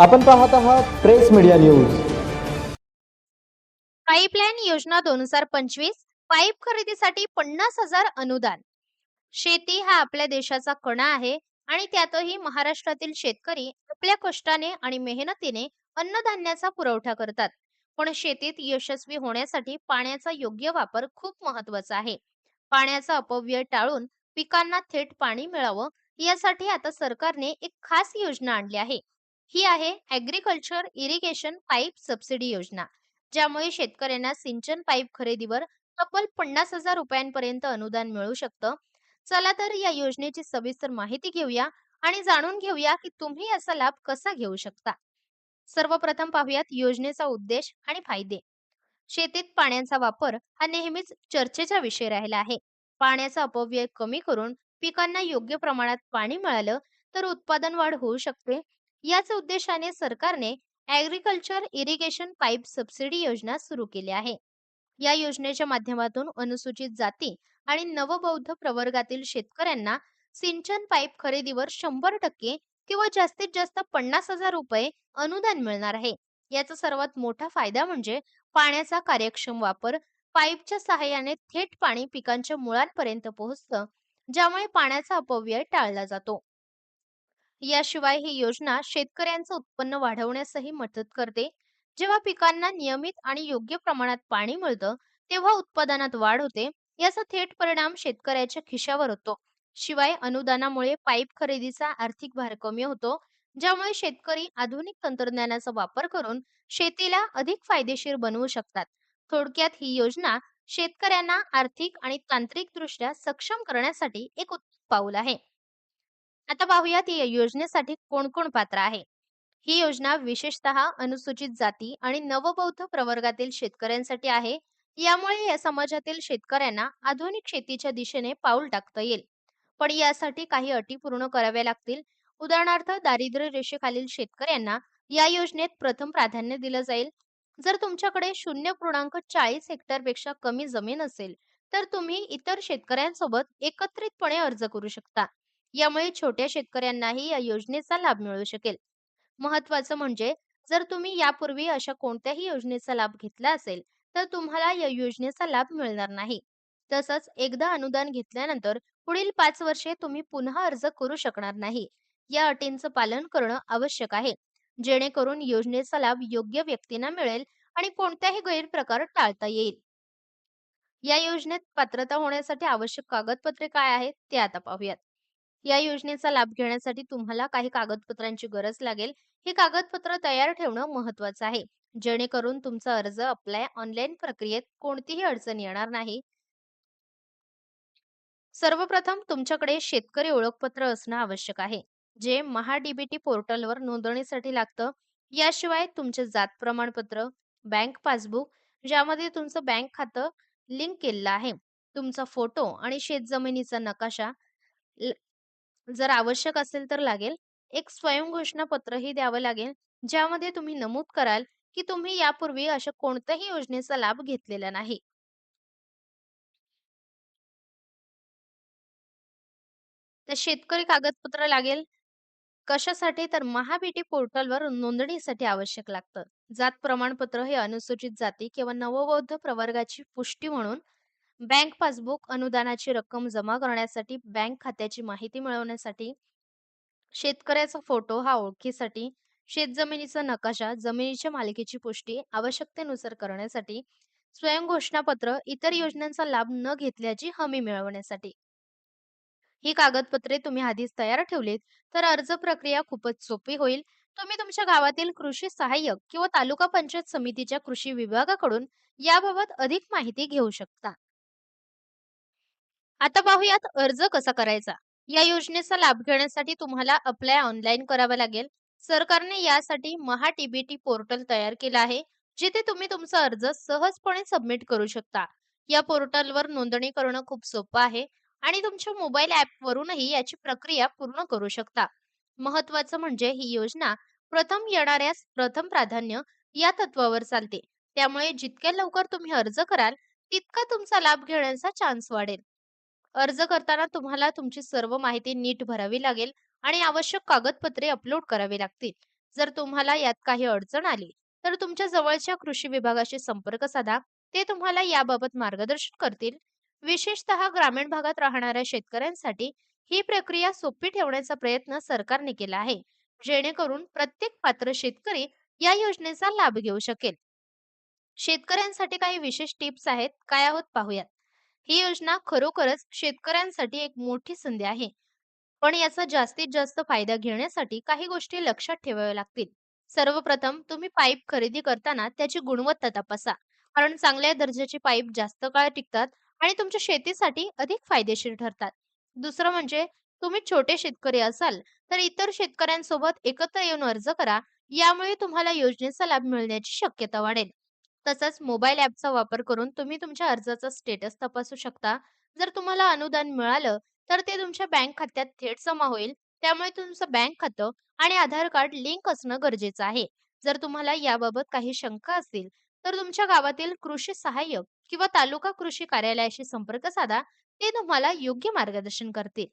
आपण पाहत आहात प्रेस मीडिया न्यूज. पाईपलाईन योजना दोन हजार पंचवीस पाईप खरेदीसाठी पन्नास हजार अनुदान. शेती हा आपल्या देशाचा कणा आहे आणि त्यातही महाराष्ट्रातील शेतकरी आपल्या कष्टाने आणि मेहनतीने अन्नधान्याचा पुरवठा करतात. पण शेतीत यशस्वी होण्यासाठी पाण्याचा योग्य वापर खूप महत्त्वाचा आहे. पाण्याचा अपव्यय टाळून पिकांना थेट पाणी मिळावं यासाठी आता सरकारने एक खास योजना आणली आहे. ही आहे ऍग्रिकल्चर इरिगेशन पाईप सबसिडी योजना ज्यामुळे शेतकऱ्यांना सिंचन पाईप खरेदीवर तब्बल पन्नास हजार रुपयांपर्यंत अनुदान मिळू शकतं. चला तर या योजनेची सविस्तर माहिती घेऊया आणि जाणून घेऊया की तुम्ही याचा लाभ कसा घेऊ शकता. सर्वप्रथम पाहूयात योजनेचा उद्देश आणि फायदे. शेतीत पाण्याचा वापर हा नेहमीच चर्चेचा विषय राहिला आहे. पाण्याचा अपव्यय कमी करून पिकांना योग्य प्रमाणात पाणी मिळालं तर उत्पादन वाढ होऊ शकते याच उद्देशाने सरकारने ऍग्रिकल्चर इरिगेशन पाईप सबसिडी योजना सुरू केली आहे. या योजनेच्या माध्यमातून अनुसूचित जाती आणि नवबौद्ध प्रवर्गातील शेतकऱ्यांना सिंचन पाईप खरेदीवर शंभर टक्के किंवा जास्तीत जास्त पन्नास हजार रुपये अनुदान मिळणार आहे. याचा सर्वात मोठा फायदा म्हणजे पाण्याचा कार्यक्षम वापर पाईपच्या सहाय्याने थेट पाणी पिकांच्या मुळांपर्यंत पोहोचतं ज्यामुळे पाण्याचा अपव्यय टाळला जातो. याशिवाय ही योजना शेतकऱ्यांचं उत्पन्न वाढवण्यासही मदत करते. जेव्हा पिकांना नियमित आणि योग्य प्रमाणात पाणी मिळतं तेव्हा उत्पादनात वाढ होते. याचा थेट परिणाम शेतकऱ्याच्या खिशावर होतो. शिवाय अनुदानामुळे पाईप खरेदीचा आर्थिक भार कमी होतो ज्यामुळे शेतकरी आधुनिक तंत्रज्ञानाचा वापर करून शेतीला अधिक फायदेशीर बनवू शकतात. थोडक्यात ही योजना शेतकऱ्यांना आर्थिक आणि तांत्रिक दृष्ट्या सक्षम करण्यासाठी एक पाऊल आहे. आता पाहूयात या योजनेसाठी कोण कोण पात्र आहे? ही योजना विशेषतः अनुसूचित जाती आणि नवबौद्ध प्रवर्गातील शेतकऱ्यांसाठी आहे. यामुळे या समाजातील शेतकऱ्यांना आधुनिक शेतीच्या दिशेने पाऊल टाकता येईल. पण यासाठी काही अटी पूर्ण कराव्या लागतील. उदाहरणार्थ दारिद्र्य रेषेखालील शेतकऱ्यांना या योजनेत प्रथम प्राधान्य दिलं जाईल. जर तुमच्याकडे शून्य पूर्णांक चाळीस हेक्टरपेक्षा कमी जमीन असेल तर तुम्ही इतर शेतकऱ्यांसोबत एकत्रितपणे अर्ज करू शकता. यामुळे छोट्या शेतकऱ्यांनाही या योजनेचा लाभ मिळू शकेल. महत्वाचं म्हणजे जर तुम्ही यापूर्वी अशा कोणत्याही योजनेचा लाभ घेतला असेल तर तुम्हाला या योजनेचा लाभ मिळणार नाही. तसंच एकदा अनुदान घेतल्यानंतर पुढील पाच वर्षे तुम्ही पुन्हा अर्ज करू शकणार नाही. या अटींचं पालन करणं आवश्यक आहे जेणेकरून योजनेचा लाभ योग्य व्यक्तींना मिळेल आणि कोणत्याही गैरप्रकार टाळता येईल. या योजनेत पात्रता होण्यासाठी आवश्यक कागदपत्रे काय आहेत ते आता पाहूयात. या योजनेचा लाभ घेण्यासाठी तुम्हाला काही कागदपत्रांची गरज लागेल. हे कागदपत्र तयार ठेवणं महत्वाचं आहे. जेणेकरून तुमचा अर्ज अप्लाय ऑनलाईन प्रक्रियेत कोणतीही अडचण येणार नाही. सर्वप्रथम तुमच्याकडे शेतकरी ओळखपत्र असणं आवश्यक आहे. जे महाडीबीटी पोर्टलवर नोंदणीसाठी लागतं. याशिवाय तुमचे जात प्रमाणपत्र बँक पासबुक ज्यामध्ये तुमचं बँक खातं लिंक केलेलं आहे. तुमचा फोटो आणि शेतजमिनीचा नकाशा जर आवश्यक असेल तर लागेल. एक स्वयंघोषणा पत्रही द्यावं लागेल ज्यामध्ये तुम्ही नमूद कराल की तुम्ही यापूर्वी अशा कोणत्याही योजनेचा लाभ घेतलेला नाही. तर शेतकरी कागदपत्र लागेल. कशासाठी? तर महाबीटी पोर्टलवर नोंदणीसाठी आवश्यक लागतं. जात प्रमाणपत्र हे अनुसूचित जाती किंवा नवबौद्ध प्रवर्गाची पुष्टी म्हणून बँक पासबुक अनुदानाची रक्कम जमा करण्यासाठी बँक खात्याची माहिती मिळवण्यासाठी शेतकऱ्याचा फोटो हा ओळखीसाठी शेतजमिनीचा नकाशा जमिनीच्या मालकीची पुष्टी आवश्यकतेनुसार करण्यासाठी स्वयंघोषणापत्र इतर योजनांचा लाभ न घेतल्याची हमी मिळवण्यासाठी. ही कागदपत्रे तुम्ही आधीच तयार ठेवलीत तर अर्ज प्रक्रिया खूपच सोपी होईल. तुम्ही तुमच्या गावातील कृषी सहाय्यक किंवा तालुका पंचायत समितीच्या कृषी विभागाकडून याबाबत अधिक माहिती घेऊ शकता. आता पाहूयात अर्ज कसा करायचा? या योजनेचा लाभ घेण्यासाठी तुम्हाला अप्लाय ऑनलाईन करावा लागेल. सरकारने यासाठी महा टीबीटी पोर्टल तयार केलं आहे जिथे तुम्ही तुमचा अर्ज सहजपणे सबमिट करू शकता. या पोर्टलवर नोंदणी करणं खूप सोपं आहे आणि तुमच्या मोबाईल वरूनही याची प्रक्रिया पूर्ण करू शकता. महत्वाचं म्हणजे ही योजना प्रथम येणाऱ्यास प्रथम प्राधान्य या तत्वावर चालते. त्यामुळे जितक्या लवकर तुम्ही अर्ज कराल तितका तुमचा लाभ घेण्याचा चान्स वाढेल. अर्ज करताना तुम्हाला तुमची सर्व माहिती नीट भरावी लागेल आणि आवश्यक कागदपत्रे अपलोड करावी लागतील. जर तुम्हाला यात काही अडचण आली तर तुमच्या जवळच्या कृषी विभागाशी संपर्क साधा. ते तुम्हाला याबाबत मार्गदर्शन करतील. विशेषतः ग्रामीण भागात राहणाऱ्या शेतकऱ्यांसाठी ही प्रक्रिया सोपी ठेवण्याचा प्रयत्न सरकारने केला आहे जेणेकरून प्रत्येक पात्र शेतकरी या योजनेचा लाभ घेऊ शकेल. शेतकऱ्यांसाठी काही विशेष टिप्स आहेत काय आहोत पाहूयात. ही योजना खरोखरच शेतकऱ्यांसाठी एक मोठी संधी आहे. पण याचा जास्तीत जास्त फायदा घेण्यासाठी काही गोष्टी लक्षात ठेवाव्या लागतील. सर्वप्रथम तुम्ही पाईप खरेदी करताना त्याची गुणवत्ता तपासा. कारण चांगल्या दर्जाचे पाईप जास्त काळ टिकतात आणि तुमच्या शेतीसाठी अधिक फायदेशीर ठरतात. दुसरं म्हणजे तुम्ही छोटे शेतकरी असाल तर इतर शेतकऱ्यांसोबत एकत्र येऊन अर्ज करा. यामुळे तुम्हाला योजनेचा लाभ मिळण्याची शक्यता वाढेल. तसंच मोबाईल ॲपचा वापर करून तुम्ही तुमच्या अर्जाचा स्टेटस तपासू शकता. जर तुम्हाला अनुदान मिळालं तर ते तुमच्या बँक खात्यात थेट जमा होईल. त्यामुळे तुमचं बँक खातं आणि आधार कार्ड लिंक असणं गरजेचं आहे. जर तुम्हाला याबाबत काही शंका असतील तर तुमच्या गावातील कृषी सहाय्यक किंवा तालुका कृषी कार्यालयाशी संपर्क साधा. ते तुम्हाला योग्य मार्गदर्शन करतील.